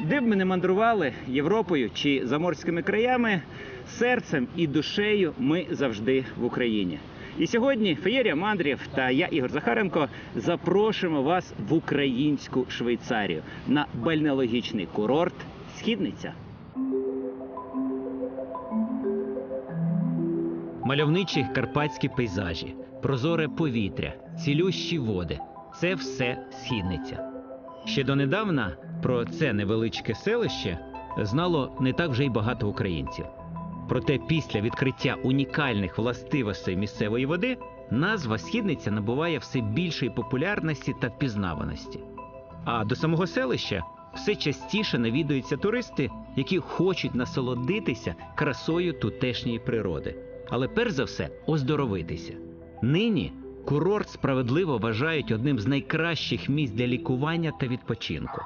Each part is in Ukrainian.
Де б ми не мандрували Європою чи заморськими краями, серцем і душею ми завжди в Україні. І сьогодні Феєрія Мандрів та я, Ігор Захаренко, запрошуємо вас в українську Швейцарію на бальнеологічний курорт Східниця. Мальовничі карпатські пейзажі, прозоре повітря, цілющі води це все східниця. Ще донедавна про це невеличке селище знало не так вже й багато українців. Проте після відкриття унікальних властивостей місцевої води назва східниця набуває все більшої популярності та впізнаваності. А до самого селища все частіше навідуються туристи, які хочуть насолодитися красою тутешньої природи, але перш за все оздоровитися. Нині курорт справедливо вважають одним з найкращих місць для лікування та відпочинку.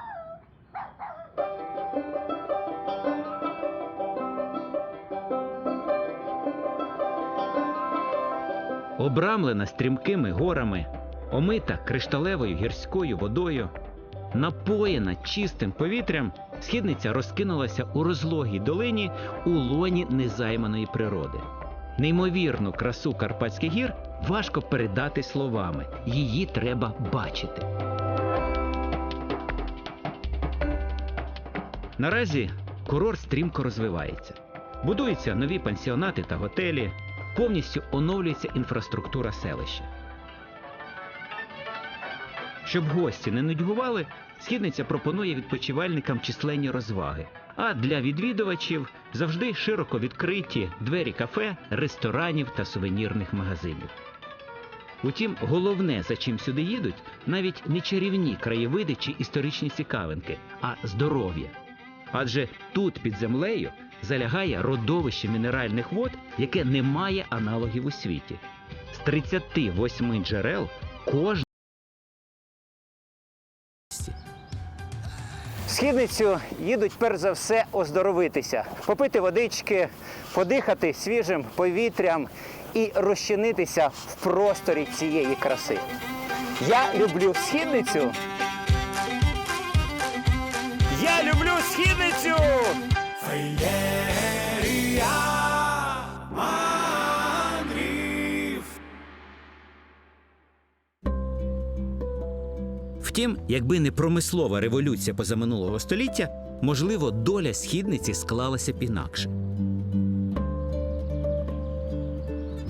Обрамлена стрімкими горами, омита кришталевою гірською водою, напоєна чистим повітрям, східниця розкинулася у розлогій долині у лоні незайманої природи. Неймовірну красу Карпатських гір важко передати словами. Її треба бачити. Наразі курорт стрімко розвивається. Будуються нові пансіонати та готелі, повністю оновлюється інфраструктура селища. Щоб гості не нудьгували, східниця пропонує відпочивальникам численні розваги. А для відвідувачів завжди широко відкриті двері кафе, ресторанів та сувенірних магазинів. Утім, головне, за чим сюди їдуть, навіть не чарівні краєвиди чи історичні цікавинки, а здоров'я. Адже тут під землею залягає родовище мінеральних вод, яке не має аналогів у світі. З 38 джерел кожен східницю їдуть перш за все оздоровитися, попити водички, подихати свіжим повітрям і розчинитися в просторі цієї краси. Я люблю східницю. Я люблю східницю! Втім, якби не промислова революція позаминулого століття, можливо, доля східниці склалася б інакше.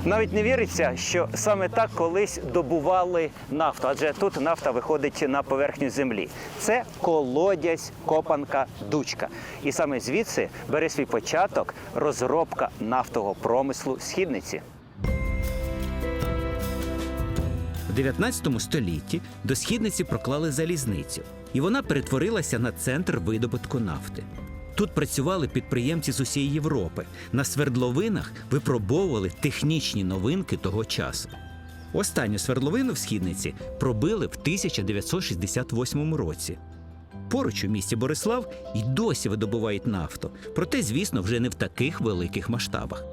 Навіть не віриться, що саме так колись добували нафту, адже тут нафта виходить на поверхню землі. Це колодязь, копанка, дучка. І саме звідси бере свій початок розробка нафтового промислу східниці. У 19 столітті до східниці проклали залізницю, і вона перетворилася на центр видобутку нафти. Тут працювали підприємці з усієї Європи. На свердловинах випробовували технічні новинки того часу. Останню свердловину в східниці пробили в 1968 році. Поруч у місті Борислав і досі видобувають нафту, проте, звісно, вже не в таких великих масштабах.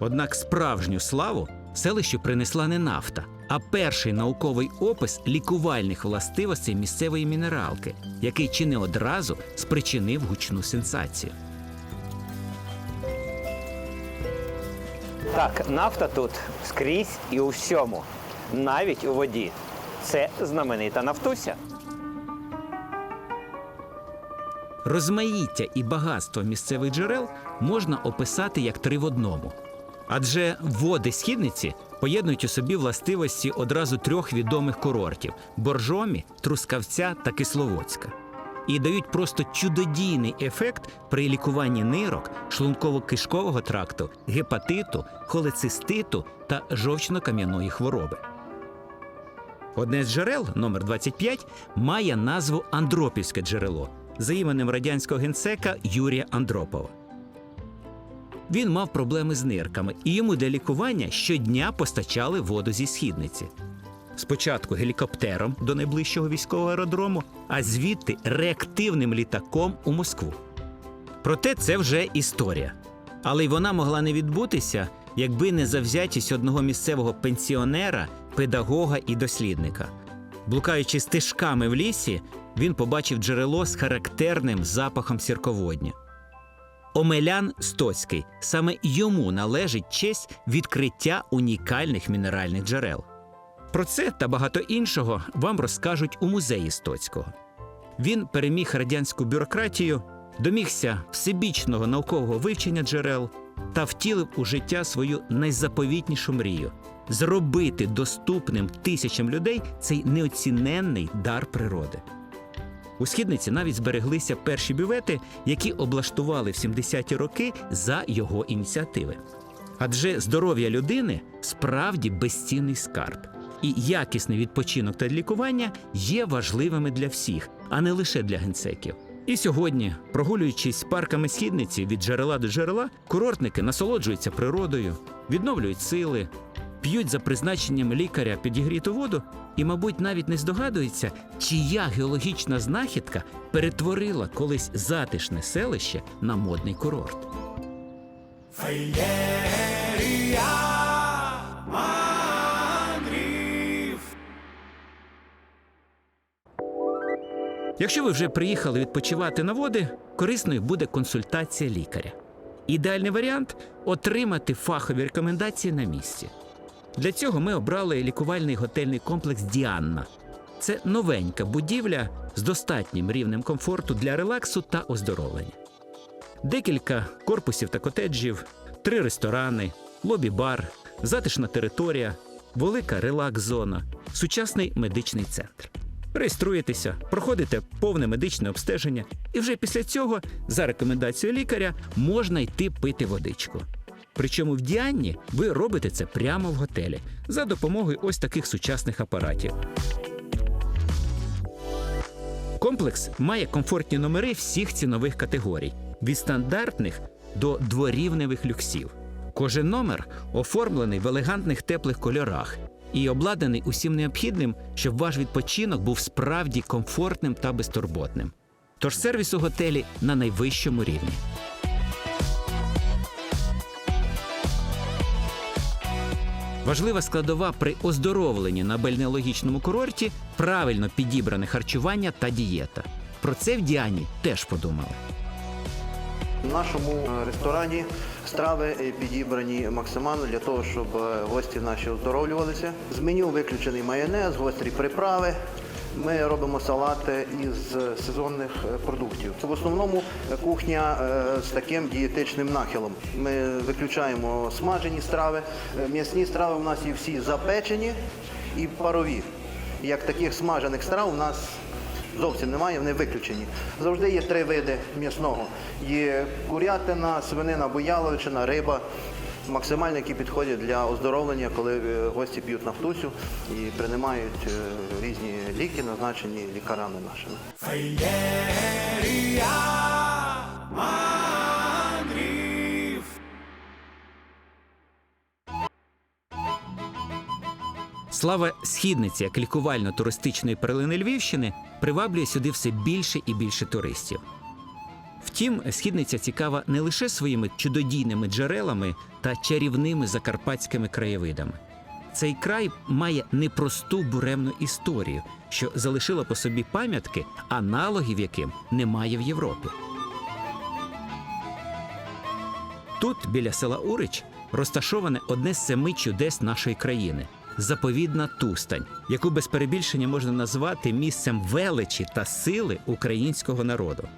Однак справжню славу селищу принесла не нафта, а перший науковий опис лікувальних властивостей місцевої мінералки, який чи не одразу спричинив гучну сенсацію. Так, нафта тут скрізь і у всьому, навіть у воді. Це знаменита нафтуся. Розмаїття і багатство місцевих джерел можна описати як три в одному. Адже води східниці поєднують у собі властивості одразу трьох відомих курортів Боржомі, Трускавця та Кисловодська. І дають просто чудодійний ефект при лікуванні нирок, шлунково-кишкового тракту, гепатиту, холециститу та жовчно-кам'яної хвороби. Одне з джерел, номер 25, має назву Андропівське джерело за іменем радянського генсека Юрія Андропова. Він мав проблеми з нирками, і йому для лікування щодня постачали воду зі східниці. Спочатку гелікоптером до найближчого військового аеродрому, а звідти реактивним літаком у Москву. Проте це вже історія. Але й вона могла не відбутися, якби не завзятість одного місцевого пенсіонера педагога і дослідника. Блукаючи стежками в лісі, він побачив джерело з характерним запахом сірководня. Омелян Стоцький саме йому належить честь відкриття унікальних мінеральних джерел. Про це та багато іншого вам розкажуть у музеї Стоцького. Він переміг радянську бюрократію, домігся всебічного наукового вивчення джерел та втілив у життя свою найзаповітнішу мрію зробити доступним тисячам людей цей неоціненний дар природи. У східниці навіть збереглися перші бювети, які облаштували в 70-ті роки за його ініціативи. Адже здоров'я людини справді безцінний скарб, і якісний відпочинок та лікування є важливими для всіх, а не лише для генсеків. І сьогодні, прогулюючись парками східниці від джерела до джерела, курортники насолоджуються природою, відновлюють сили, п'ють за призначенням лікаря підігріту воду і, мабуть, навіть не здогадуються, чия геологічна знахідка перетворила колись затишне селище на модний курорт. Якщо ви вже приїхали відпочивати на води, корисною буде консультація лікаря. Ідеальний варіант отримати фахові рекомендації на місці. Для цього ми обрали лікувальний готельний комплекс Діанна. Це новенька будівля з достатнім рівнем комфорту для релаксу та оздоровлення. Декілька корпусів та котеджів, три ресторани, лобі-бар, затишна територія, велика релакс-зона, сучасний медичний центр. Реєструєтеся, проходите повне медичне обстеження, і вже після цього, за рекомендацією лікаря, можна йти пити водичку. Причому в Діанні ви робите це прямо в готелі за допомогою ось таких сучасних апаратів. Комплекс має комфортні номери всіх цінових категорій від стандартних до дворівневих люксів. Кожен номер оформлений в елегантних теплих кольорах і обладнаний усім необхідним, щоб ваш відпочинок був справді комфортним та безтурботним. Тож сервіс у готелі на найвищому рівні. Важлива складова при оздоровленні на бальнеологічному курорті правильно підібране харчування та дієта. Про це в Діані теж подумали. В нашому е, ресторані страви е, підібрані максимально для того, щоб е, гості наші оздоровлювалися. З меню виключений майонез, гострі приправи. Ми робимо салати із сезонних е, продуктів. В основному е, кухня е, з таким дієтичним нахилом. Ми виключаємо смажені страви. М'ясні страви у нас є всі запечені і парові. Як таких смажених страв у нас Зовсім немає, вони виключені. Завжди є три види м'ясного: є курятина, свинина, бояловичина, риба. Максимально які підходять для оздоровлення, коли е, гості п'ють нафтусю і приймають е, різні ліки, назначені лікарями нашими. Слава східниці як лікувально-туристичної перлини Львівщини приваблює сюди все більше і більше туристів. Втім, східниця цікава не лише своїми чудодійними джерелами та чарівними закарпатськими краєвидами. Цей край має непросту буремну історію, що залишила по собі пам'ятки, аналогів яким немає в Європі. Тут, біля села Урич, розташоване одне з семи чудес нашої країни заповідна Тустань, яку без перебільшення можна назвати місцем величі та сили українського народу.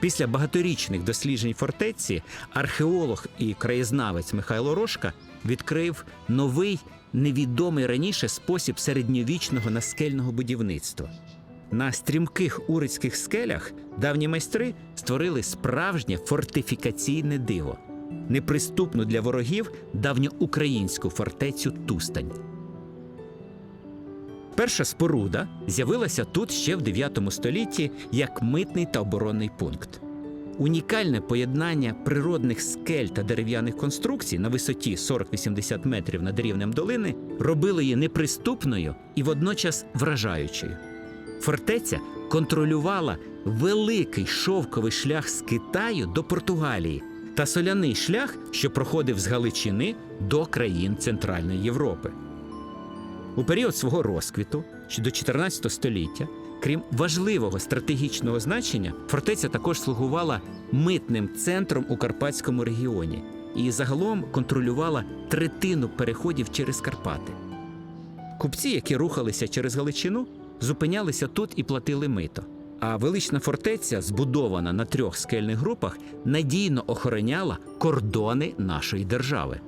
Після багаторічних досліджень фортеці археолог і краєзнавець Михайло Рошка відкрив новий невідомий раніше спосіб середньовічного наскельного будівництва. На стрімких урицьких скелях давні майстри створили справжнє фортифікаційне диво, неприступну для ворогів давньоукраїнську фортецю Тустань. Перша споруда з'явилася тут ще в 9 столітті як митний та оборонний пункт. Унікальне поєднання природних скель та дерев'яних конструкцій на висоті 40-80 метрів над рівнем долини робило її неприступною і водночас вражаючою. Фортеця контролювала великий шовковий шлях з Китаю до Португалії та соляний шлях, що проходив з Галичини до країн Центральної Європи. У період свого розквіту, ще до 14 століття, крім важливого стратегічного значення, фортеця також слугувала митним центром у Карпатському регіоні і загалом контролювала третину переходів через Карпати. Купці, які рухалися через Галичину, зупинялися тут і платили мито. А велична фортеця, збудована на трьох скельних групах, надійно охороняла кордони нашої держави.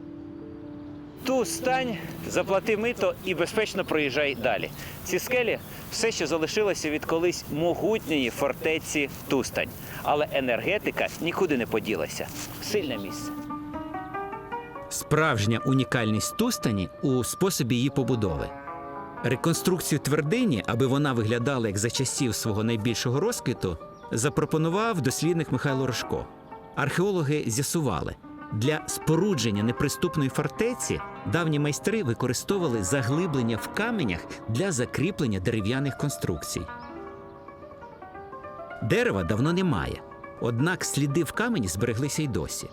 Ту стань, заплати мито і безпечно проїжджай далі. Ці скелі все ще залишилося від колись могутньої фортеці Тустань. Але енергетика нікуди не поділася. Сильне місце. Справжня унікальність Тустані у способі її побудови. Реконструкцію твердині, аби вона виглядала як за часів свого найбільшого розквіту, запропонував дослідник Михайло Рожко. Археологи з'ясували, для спорудження неприступної фортеці давні майстри використовували заглиблення в каменях для закріплення дерев'яних конструкцій. Дерева давно немає, однак сліди в камені збереглися й досі.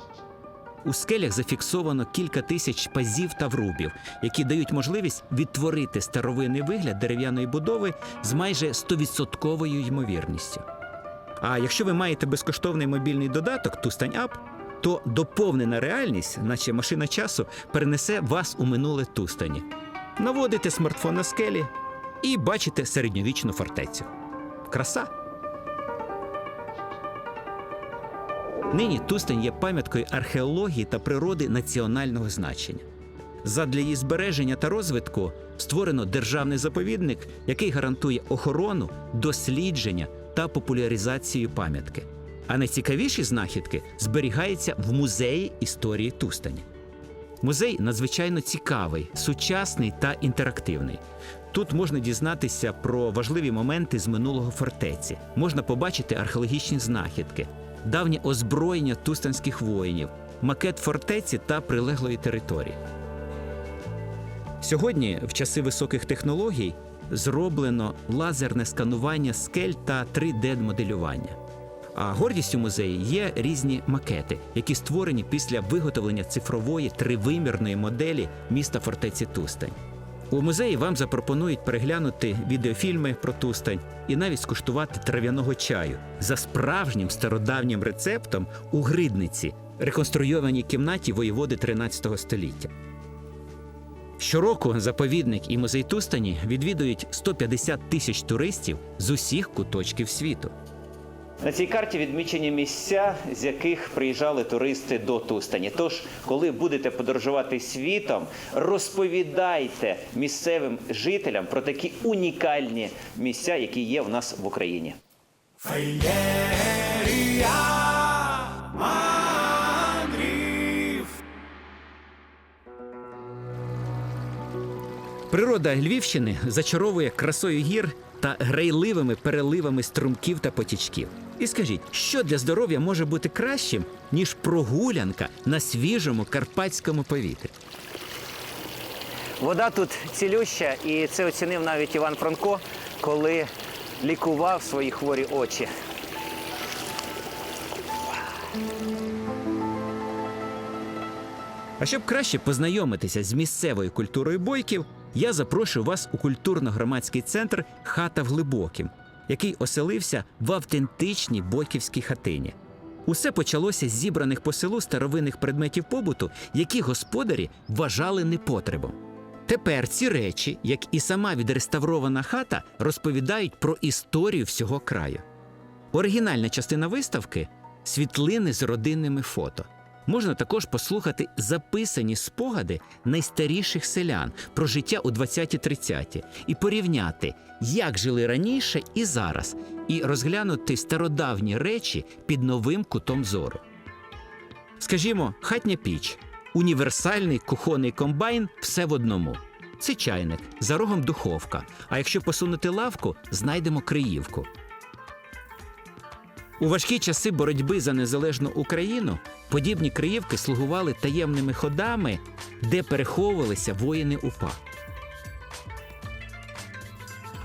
У скелях зафіксовано кілька тисяч пазів та врубів, які дають можливість відтворити старовинний вигляд дерев'яної будови з майже 100% ймовірністю. А якщо ви маєте безкоштовний мобільний додаток Тустань Ап, то доповнена реальність, наче машина часу, перенесе вас у минуле Тустані. Наводите смартфон на скелі і бачите середньовічну фортецю. Краса! Нині Тустань є пам'яткою археології та природи національного значення. Задля її збереження та розвитку створено державний заповідник, який гарантує охорону, дослідження та популяризацію пам'ятки. А найцікавіші знахідки зберігаються в музеї історії Тустані. Музей надзвичайно цікавий, сучасний та інтерактивний. Тут можна дізнатися про важливі моменти з минулого фортеці, можна побачити археологічні знахідки, давнє озброєння тустанських воїнів, макет фортеці та прилеглої території. Сьогодні, в часи високих технологій, зроблено лазерне сканування скель та 3D-моделювання. А гордістю музею є різні макети, які створені після виготовлення цифрової тривимірної моделі міста фортеці Тустань. У музеї вам запропонують переглянути відеофільми про Тустань і навіть скуштувати трав'яного чаю за справжнім стародавнім рецептом у гридниці, реконструйованій кімнаті воєводи 13 століття. Щороку заповідник і музей Тустані відвідують 150 тисяч туристів з усіх куточків світу. На цій карті відмічені місця, з яких приїжджали туристи до Тустані. Тож, коли будете подорожувати світом, розповідайте місцевим жителям про такі унікальні місця, які є в нас в Україні. Природа Львівщини зачаровує красою гір та грайливими переливами струмків та потічків. І скажіть, що для здоров'я може бути кращим, ніж прогулянка на свіжому карпатському повітрі? Вода тут цілюща, і це оцінив навіть Іван Франко, коли лікував свої хворі очі. А щоб краще познайомитися з місцевою культурою бойків, я запрошую вас у культурно-громадський центр Хата в Глибокім, який оселився в автентичній бойківській хатині. Усе почалося з зібраних по селу старовинних предметів побуту, які господарі вважали непотребом. Тепер ці речі, як і сама відреставрована хата, розповідають про історію всього краю. Оригінальна частина виставки світлини з родинними фото. Можна також послухати записані спогади найстаріших селян про життя у 20-30 і порівняти, як жили раніше і зараз, і розглянути стародавні речі під новим кутом зору. Скажімо, хатня піч, універсальний кухонний комбайн все в одному. Це чайник, за рогом духовка. А якщо посунути лавку, знайдемо криївку. У важкі часи боротьби за незалежну Україну подібні криївки слугували таємними ходами, де переховувалися воїни УПА.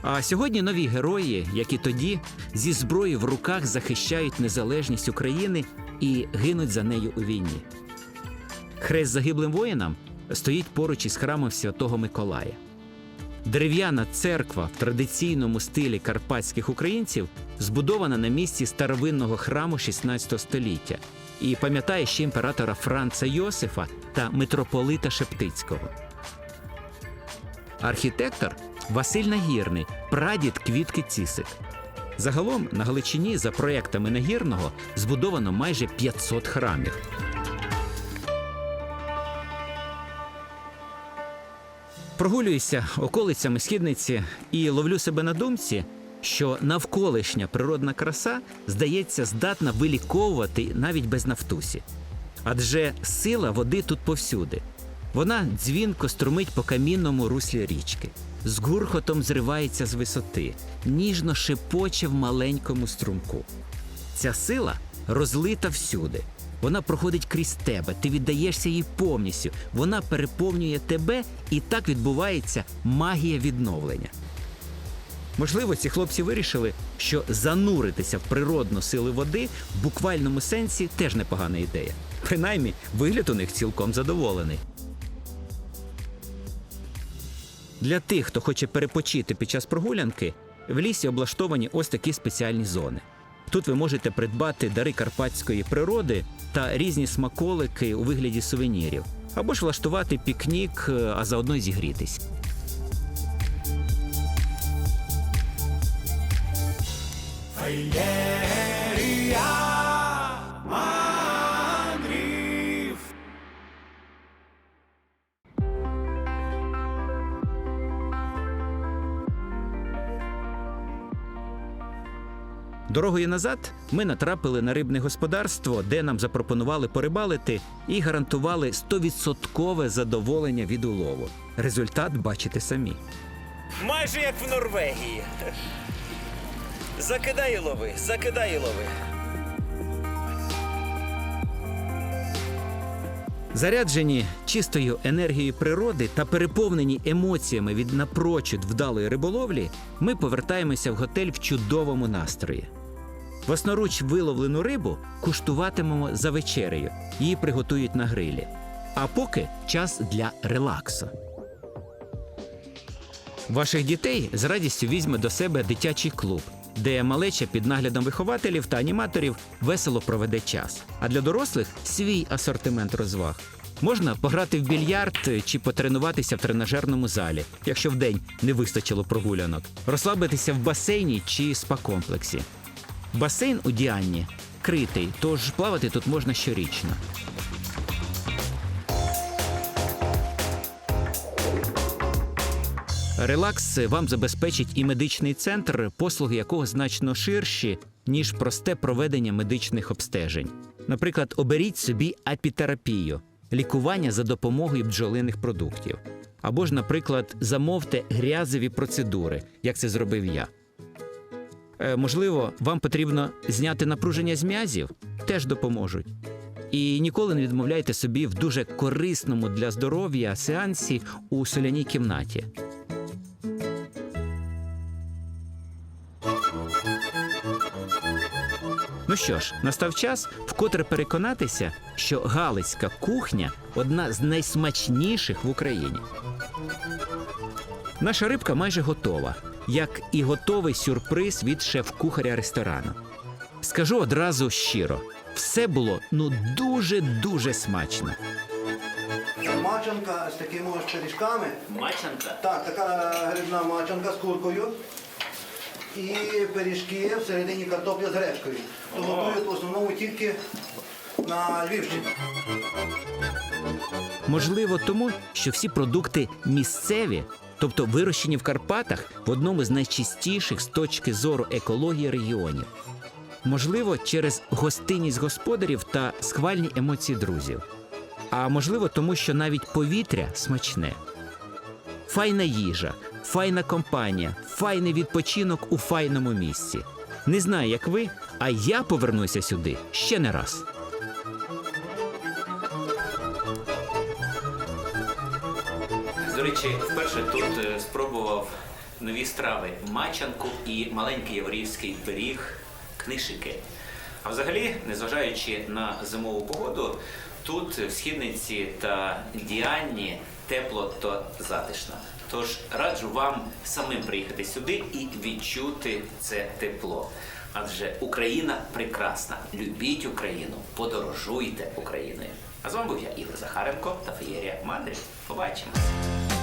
А сьогодні нові герої, як і тоді, зі зброєю в руках захищають незалежність України і гинуть за нею у війні. Хрест загиблим воїнам стоїть поруч із храмом Святого Миколая. Дерев'яна церква в традиційному стилі карпатських українців збудована на місці старовинного храму 16 століття і пам'ятає ще імператора Франца Йосифа та митрополита Шептицького. Архітектор Василь Нагірний, прадід Квітки Цісик. Загалом на Галичині за проектами Нагірного збудовано майже 500 храмів. Прогулююся околицями східниці і ловлю себе на думці, що навколишня природна краса, здається, здатна виліковувати навіть без нафтусі. Адже сила води тут повсюди. Вона дзвінко струмить по камінному руслі річки, з гурхотом зривається з висоти, ніжно шепоче в маленькому струмку. Ця сила розлита всюди. Вона проходить крізь тебе, ти віддаєшся їй повністю. Вона переповнює тебе, і так відбувається магія відновлення. Можливо, ці хлопці вирішили, що зануритися в природну силу води в буквальному сенсі теж непогана ідея. Принаймні, вигляд у них цілком задоволений. Для тих, хто хоче перепочити під час прогулянки, в лісі облаштовані ось такі спеціальні зони. Тут ви можете придбати дари карпатської природи та різні смаколики у вигляді сувенірів, або ж влаштувати пікнік, е, а заодно й зігрітись. Дорогою назад ми натрапили на рибне господарство, де нам запропонували порибалити і гарантували 100% задоволення від улову. Результат бачите самі. Майже як в Норвегії. Закидай і лови, закидай і лови. Заряджені чистою енергією природи та переповнені емоціями від напрочуд вдалої риболовлі, ми повертаємося в готель в чудовому настрої. Власноруч виловлену рибу куштуватимемо за вечерею. Її приготують на грилі. А поки час для релаксу. Ваших дітей з радістю візьме до себе дитячий клуб, де малеча під наглядом вихователів та аніматорів весело проведе час. А для дорослих свій асортимент розваг. Можна пограти в більярд чи потренуватися в тренажерному залі, якщо вдень не вистачило прогулянок, розслабитися в басейні чи спа-комплексі. Басейн у Діанні критий, тож плавати тут можна щорічно. Релакс вам забезпечить і медичний центр, послуги якого значно ширші, ніж просте проведення медичних обстежень. Наприклад, оберіть собі апітерапію лікування за допомогою бджолиних продуктів. Або ж, наприклад, замовте грязеві процедури, як це зробив я. Е, можливо, вам потрібно зняти напруження з м'язів, теж допоможуть. І ніколи не відмовляйте собі в дуже корисному для здоров'я сеансі у соляній кімнаті. Ну що ж, настав час вкотре переконатися, що галицька кухня одна з найсмачніших в Україні. Наша рибка майже готова, як і готовий сюрприз від шеф-кухаря ресторану. Скажу одразу щиро: все було ну дуже дуже смачно. Мачанка з такими ось пиріжками. Мачанка. Так, така грибна мачанка з куркою. І пиріжки всередині картопля з гречкою. То готують в основному тільки на Львівщині. Можливо, тому, що всі продукти місцеві, тобто вирощені в Карпатах в одному з найчистіших з точки зору екології регіонів. Можливо, через гостинність господарів та схвальні емоції друзів. А можливо, тому що навіть повітря смачне. Файна їжа, файна компанія, файний відпочинок у файному місці. Не знаю, як ви, а я повернуся сюди ще не раз. До речі, вперше тут е, спробував нові страви мачанку і маленький єврейський пиріг книшики. А взагалі, незважаючи на зимову погоду, тут в східниці та діанні тепло та затишно. Тож раджу вам самим приїхати сюди і відчути це тепло. Адже Україна прекрасна. Любіть Україну, подорожуйте Україною. А з вами був я, Ігор Захаренко та Феєрія Мандрів. Побачимось!